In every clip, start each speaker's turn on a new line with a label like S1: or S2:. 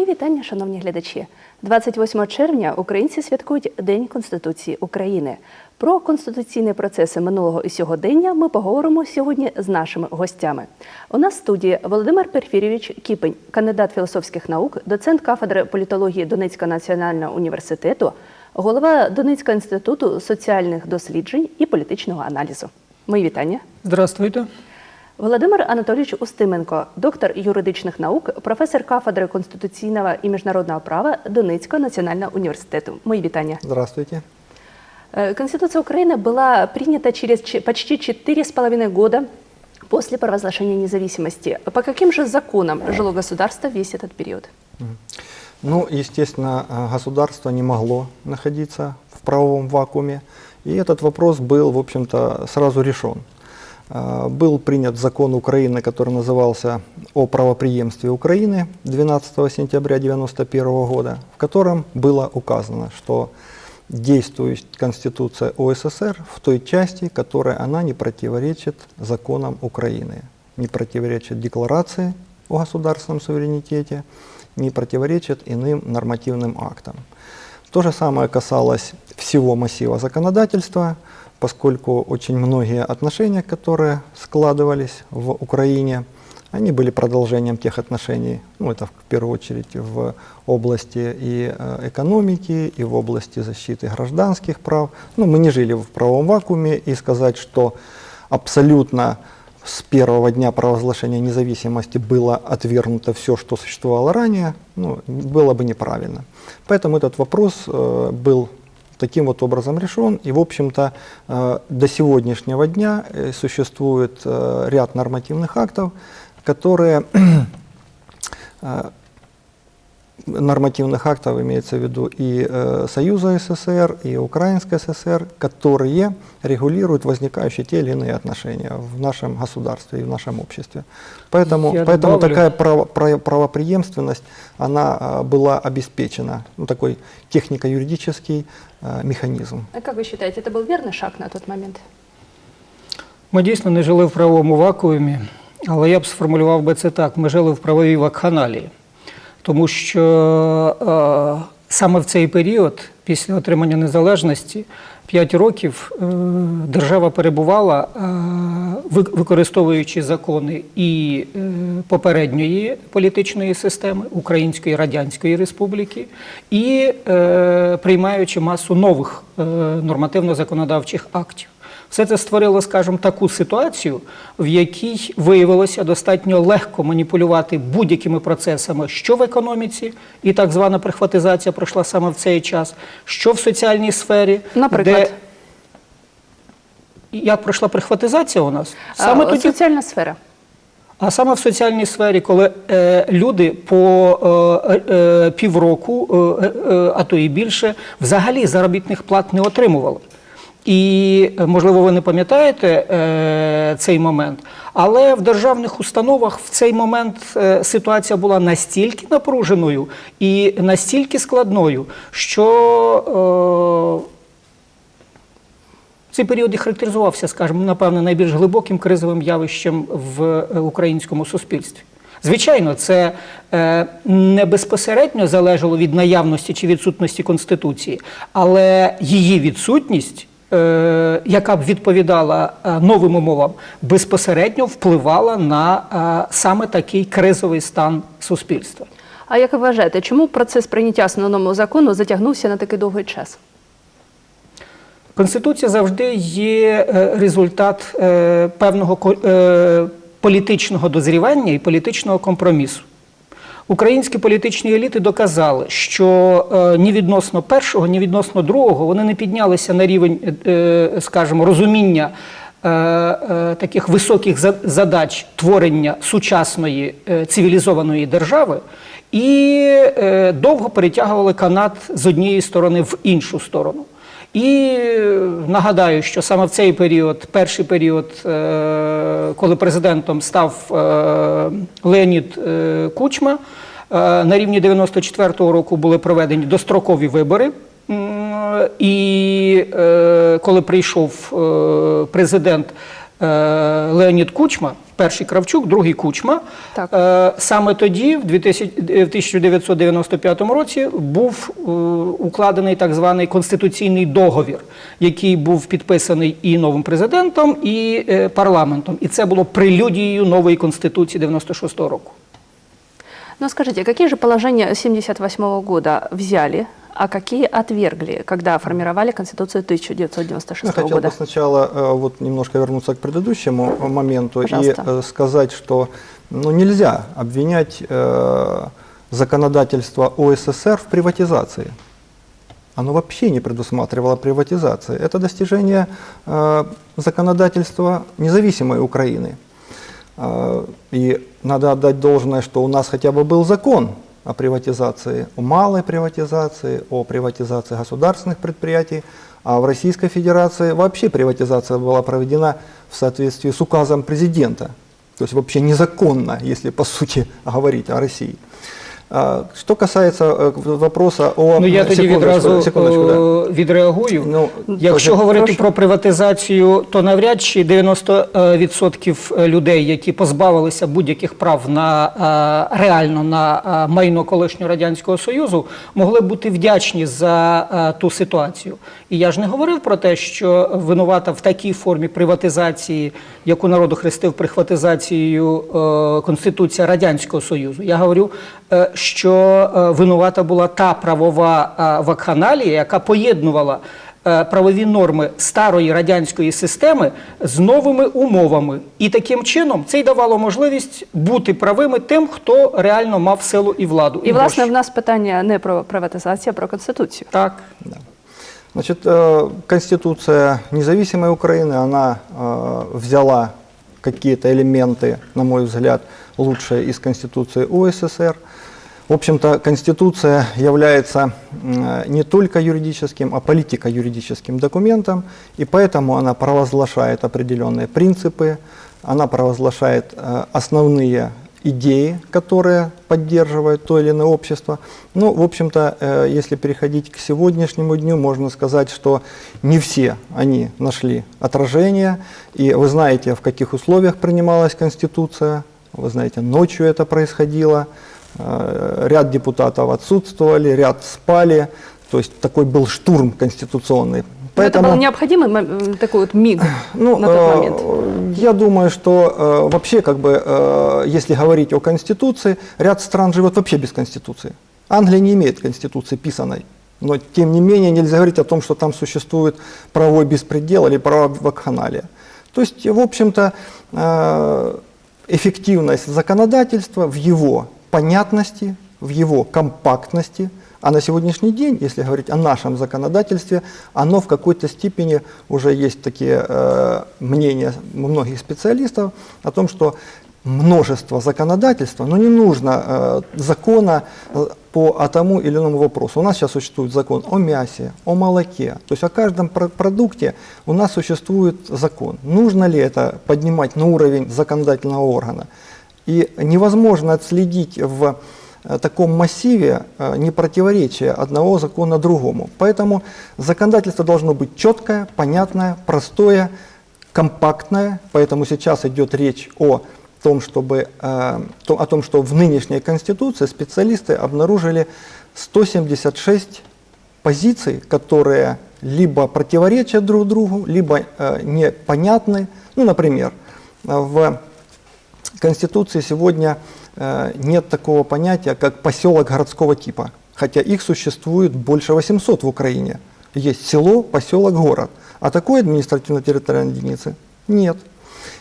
S1: Мої вітання, шановні глядачі. 28 червня українці святкують День Конституції України. Про конституційні процеси минулого і сьогодення ми поговоримо сьогодні з нашими гостями. У нас в студії Володимир Перфірєвич Кіпень, кандидат філософських наук, доцент кафедри політології Донецького національного університету, голова Донецького інституту соціальних досліджень і політичного аналізу. Мої вітання.
S2: Здравствуйте.
S1: Володимир Анатолійович Устименко, доктор юридичних наук, професор кафедри конституційного і міжнародного права Донецького національного університету. Мої вітання.
S3: Здравствуйте.
S1: Э, Конституция Украины была принята через ч- почти четыре с половиной года после провозглашения независимости. По каким же законам жило государство весь этот период?
S3: Ну, естественно, э, государство не могло находиться в правовом вакууме, и этот вопрос был, в общем-то, сразу решен. Э, Был принят закон Украины, который назывался «О правопреемстве Украины» 12 сентября 1991 года, в котором было указано, что действует Конституция ОССР в той части, которой она не противоречит законам Украины, не противоречит декларации о государственном суверенитете, не противоречит иным нормативным актам. То же самое касалось всего массива законодательства, поскольку очень многие отношения, которые складывались в Украине, они были продолжением тех отношений, ну это в первую очередь в области и э, экономики, и в области защиты гражданских прав. Ну, мы не жили в правовом вакууме, и сказать, что абсолютно с первого дня провозглашения независимости было отвергнуто все, что существовало ранее, ну, было бы неправильно. Поэтому этот вопрос э, был таким вот образом решен. И, в общем-то, э, до сегодняшнего дня э, существует э, ряд нормативных актов, которые э, нормативных актов имеется в виду и э, Союза СССР, и Украинской ССР, которые регулируют возникающие те или иные отношения в нашем государстве и в нашем обществе. Поэтому,
S2: Я
S3: поэтому
S2: добавлю.
S3: такая право- право- правопреемственность, она э, была обеспечена, ну, такой технико-юридический э, механизм.
S1: А как вы считаете, это был верный шаг на тот момент?
S2: Ми дійсно не жили в правовому вакуумі, але я б сформулював би це так: ми жили в правовій вакханалії. Тому що е, саме в цей період, після отримання незалежності, 5 років е, держава перебувала, е, ви- використовуючи закони і попередньої політичної системи Української Радянської Республіки, і приймаючи масу нових нормативно-законодавчих актів. Все це створило, скажімо, таку ситуацію, в якій виявилося достатньо легко маніпулювати будь-якими процесами, що в економіці, і так звана прихватизація пройшла саме в цей час, що в соціальній сфері,
S1: Наприклад?
S2: де як пройшла прихватизація у нас? Саме
S1: а,
S2: тоді,
S1: Соціальна сфера.
S2: а саме в соціальній сфері, коли е, люди по е, е, півроку, е, е, а то і більше, взагалі заробітних плат не отримували. І, е, можливо, ви не пам'ятаєте е, цей момент, але в державних установах в цей момент е, ситуація була настільки напруженою і настільки складною, що цей період і характеризувався, скажімо, напевно, найбільш глибоким кризовим явищем в українському суспільстві. Звичайно, це е, не безпосередньо залежало від наявності чи відсутності Конституції, але її відсутність, яка б відповідала е, новим умовам, безпосередньо впливала на е, саме такий кризовий стан суспільства.
S1: А як ви вважаєте, чому процес прийняття основного закону затягнувся на такий довгий час?
S2: Конституція завжди є е, результат е, певного е, політичного дозрівання і політичного компромісу. Українські політичні еліти доказали, що е, ні відносно першого, ні відносно другого вони не піднялися на рівень, е, скажімо, розуміння е, е, таких високих за- задач творення сучасної е, цивілізованої держави і е, довго перетягували канат з однієї сторони в іншу сторону. І нагадаю, що саме в цей період, перший період, е, коли президентом став е, Леонід е, Кучма, на рівні 94-го року були проведені дострокові вибори. І коли прийшов президент Леонід Кучма, перший Кравчук, другий Кучма.
S1: Так.
S2: Е, Саме тоді, в 2000 в 1995 році, був е, укладений так званий конституційний договір, який був підписаний і новим президентом, і е, парламентом. І це було прелюдією нової конституції 96-го року.
S1: Но скажите, какие же положения 78 года взяли, а какие отвергли, когда формировали Конституцию 1996
S3: Я хотел
S1: года?
S3: бы сначала э, вот немножко вернуться к предыдущему э, моменту
S1: Пожалуйста.
S3: и э, сказать, что ну, нельзя обвинять э, законодательство ОССР в приватизации. Оно вообще не предусматривало приватизации. Это достижение э, законодательства независимой Украины. Э, И надо отдать должное, что у нас хотя бы был закон о приватизации, о малой приватизации, о приватизации государственных предприятий, а в Российской Федерации вообще приватизация была проведена в соответствии с указом президента, то есть вообще незаконно, если по сути говорить о России. А, Что касается э, вопроса о...
S2: Ну я тоді відразу
S3: да.
S2: е, відреагую.
S3: Ну,
S2: Якщо
S3: прошу.
S2: говорити
S1: Прошу.
S2: про приватизацію, то навряд чи 90% людей, які позбавилися будь-яких прав на е, реально на е, майно колишнього радянського союзу, могли бути вдячні за е, ту ситуацію. І я ж не говорив про те, що винувата в такій формі приватизації, яку народ охрестив прихватизацією е, Конституція Радянського Союзу. Я говорю, е, що е, винувата була та правова е, вакханалія, яка поєднувала е, правові норми старої радянської системи з новими умовами. І таким чином це й давало можливість бути правими тим, хто реально мав силу і владу.
S1: І, власне, в
S2: гроші.
S1: нас питання не про приватизацію, а про Конституцію.
S2: так.
S3: Значит, э, Конституция независимой Украины, она э, взяла какие-то элементы, на мой взгляд, лучшие из Конституции УССР. В общем-то, Конституция является не только юридическим, а политико-юридическим документом, и поэтому она провозглашает определенные принципы, она провозглашает э, основные идеи, которые поддерживает то или иное общество. Ну, в общем-то, э, если переходить к сегодняшнему дню, можно сказать, что не все они нашли отражение. И вы знаете, в каких условиях принималась Конституция. Вы знаете, ночью это происходило. Э, Ряд депутатов отсутствовали, ряд спали. То есть такой был штурм конституционный.
S1: Но Это был необходимый м- такой вот миг
S3: Ну,
S1: на тот
S3: э,
S1: момент.
S3: Я думаю, что э, вообще, как бы, э, если говорить о Конституции, ряд стран живет вообще без Конституции. Англия не имеет Конституции писаной. Но, тем не менее, нельзя говорить о том, что там существует правовой беспредел или правовая вакханалия. То есть, в общем-то, э, эффективность законодательства в его понятности, в его компактности, а на сегодняшний день, если говорить о нашем законодательстве, оно в какой-то степени уже есть такие э, мнения многих специалистов о том, что множество законодательства, но не нужно э, закона э, по тому или иному вопросу. У нас сейчас существует закон о мясе, о молоке, то есть о каждом про- продукте у нас существует закон. Нужно ли это поднимать на уровень законодательного органа? И невозможно отследить в э, таком массиве э, не противоречия одного закона другому. Поэтому законодательство должно быть четкое, понятное, простое, компактное. Поэтому сейчас идет речь о том, чтобы, э, о том, что в нынешней Конституции специалисты обнаружили 176 позиций, которые либо противоречат друг другу, либо непонятны. Ну, например, в Конституции сегодня э, нет такого понятия, как поселок городского типа, хотя их существует больше 800 в Украине. Есть село, поселок, город. А такой административно-территориальной единицы нет.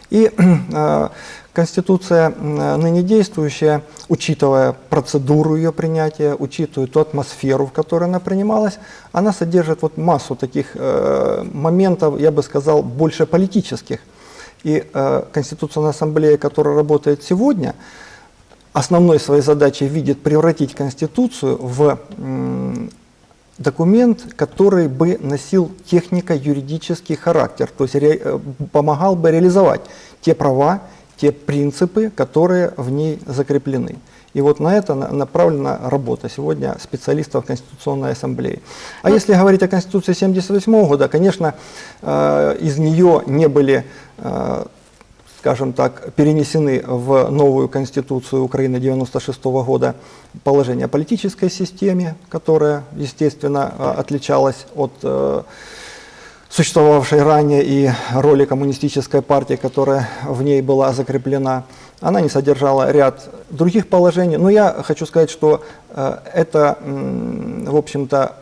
S3: И э, Конституция ныне действующая, учитывая процедуру ее принятия, учитывая ту атмосферу, в которой она принималась, она содержит вот массу таких э, моментов, я бы сказал, больше политических. И э, Конституционная ассамблея, которая работает сегодня, основной своей задачей видит превратить Конституцию в документ, который бы носил технико-юридический характер, то есть ре- э, помогал бы реализовать те права, те принципы, которые в ней закреплены. И вот на это на- направлена работа сегодня специалистов Конституционной Ассамблеи. А если говорить о Конституции 1978 года, конечно, э, из нее не были э, скажем так, перенесены в новую Конституцию Украины 96 года положения о политической системе, которая, естественно, а, отличалась от э, существовавшей ранее и роли коммунистической партии, которая в ней была закреплена. Она не содержала ряд других положений. Но я хочу сказать, что э, это, в общем-то,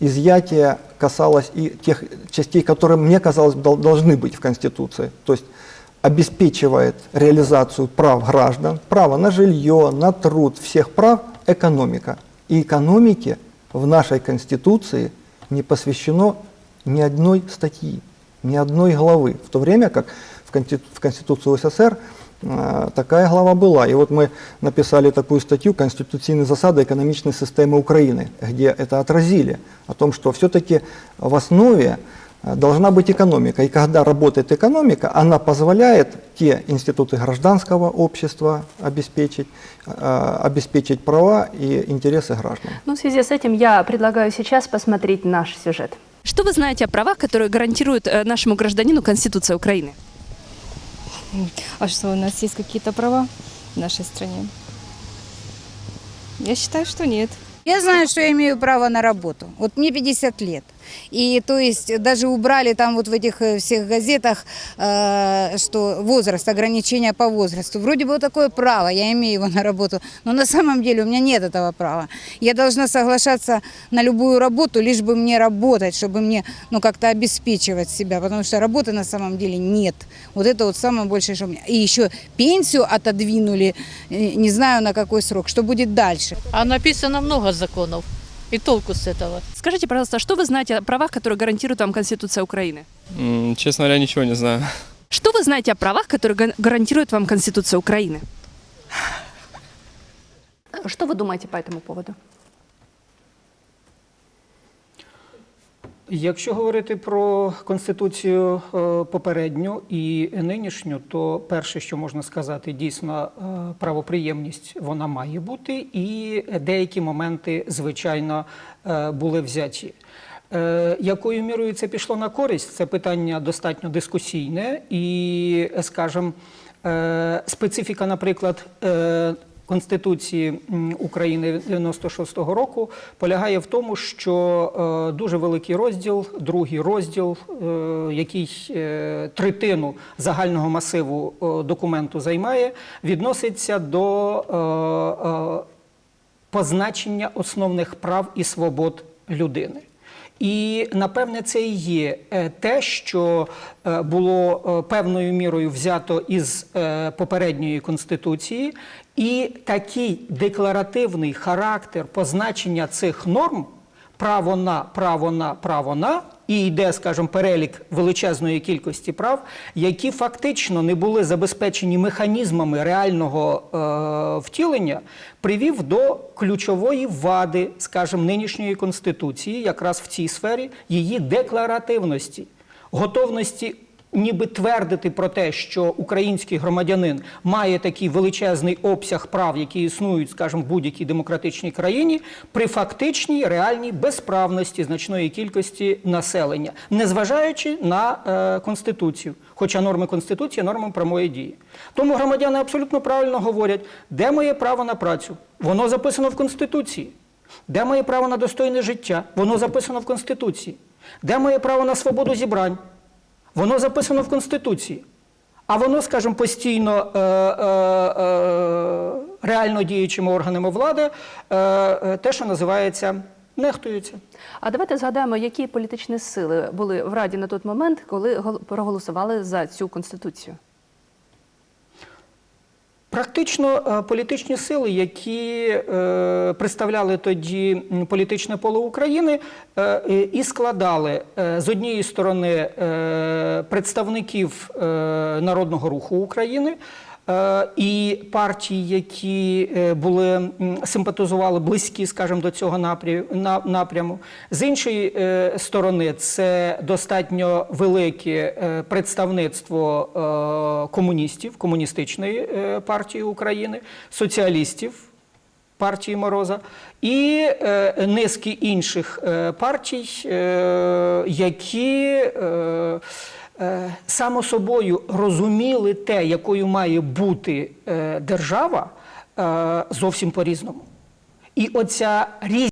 S3: изъятие касалось и тех частей, которые, мне казалось, дол- должны быть в Конституции. То есть обеспечивает реализацию прав граждан, право на жилье, на труд, всех прав экономика. И экономике в нашей Конституции не посвящено ни одной статьи, ни одной главы, в то время как в Конститу- в Конституции СССР такая глава была. И вот мы написали такую статью «Конституционные засады экономичной системы Украины», где это отразили, о том, что все-таки в основе э, должна быть экономика. И когда работает экономика, она позволяет те институты гражданского общества обеспечить, э, обеспечить права и интересы граждан.
S1: Ну, в связи с этим я предлагаю сейчас посмотреть наш сюжет.
S4: Что вы знаете о правах, которые гарантирует э, нашему гражданину Конституция Украины?
S5: А что, у нас есть какие-то права в нашей стране? Я считаю, что нет.
S6: Я знаю, что я имею право на работу. Вот мне 50 лет. И то есть даже убрали там вот в этих э, всех газетах, э, что возраст, ограничения по возрасту. Вроде бы вот такое право, я имею его на работу. Но на самом деле у меня нет этого права. Я должна соглашаться на любую работу, лишь бы мне работать, чтобы мне ну, как-то обеспечивать себя. Потому что работы на самом деле нет. Вот это вот самое большее, что у меня. И еще пенсию отодвинули, э, не знаю на какой срок. Что будет дальше?
S7: А написано много законов. И толку с этого.
S4: Скажите, пожалуйста, что вы знаете о правах, которые гарантирует вам Конституция Украины?
S8: М, Честно говоря, ничего не знаю.
S4: Что вы знаете о правах, которые га- гарантирует вам Конституция Украины?
S1: Что вы думаете по этому поводу?
S2: Якщо говорити про конституцію е, попередню і нинішню, то перше, що можна сказати, дійсно е, правоприємність вона має бути, і деякі моменти, звичайно, е, були взяті. Якою мірою це пішло на користь? Це питання достатньо дискусійне і, скажімо, специфіка, наприклад, Конституції України 96-го року полягає в тому, що е, дуже великий розділ, другий розділ, е, який е, третину загального масиву документу займає, відноситься до позначення основних прав і свобод людини. І напевне це і є те, що було певною мірою взято із попередньої конституції, і такий декларативний характер позначення цих норм право на, право на, право на, і йде, скажімо, перелік величезної кількості прав, які фактично не були забезпечені механізмами реального е, втілення, привів до ключової вади, скажімо, нинішньої конституції, якраз в цій сфері її декларативності, готовності ніби твердити про те, що український громадянин має такий величезний обсяг прав, які існують, скажімо, в будь-якій демократичній країні, при фактичній реальній безправності значної кількості населення, незважаючи на е, конституцію. Хоча норми конституції є нормами прямої дії. Тому громадяни абсолютно правильно говорять, де моє право на працю? Воно записано в конституції. Де моє право на достойне життя? Воно записано в Конституції. Де моє право на свободу зібрань? Воно записано в Конституції. А воно, скажімо, постійно е, е, е, реально діючими органами влади, е, е, те, що називається, нехтується.
S1: А давайте згадаємо, які політичні сили були в Раді на той момент, коли гол- проголосували за цю конституцію.
S2: Практично е, політичні сили, які е, представляли тоді політичне поле України, е, і складали з однієї сторони представників Народного руху України. Е, І партії, які е, були симпатизували близькі, скажімо, до цього напряму. З іншої е, сторони, це достатньо велике представництво комуністів, комуністичної партії України, соціалістів партії Мороза і низки інших партій, які само собою розуміли те, якою має бути е, держава, е, зовсім по-різному. І оця різність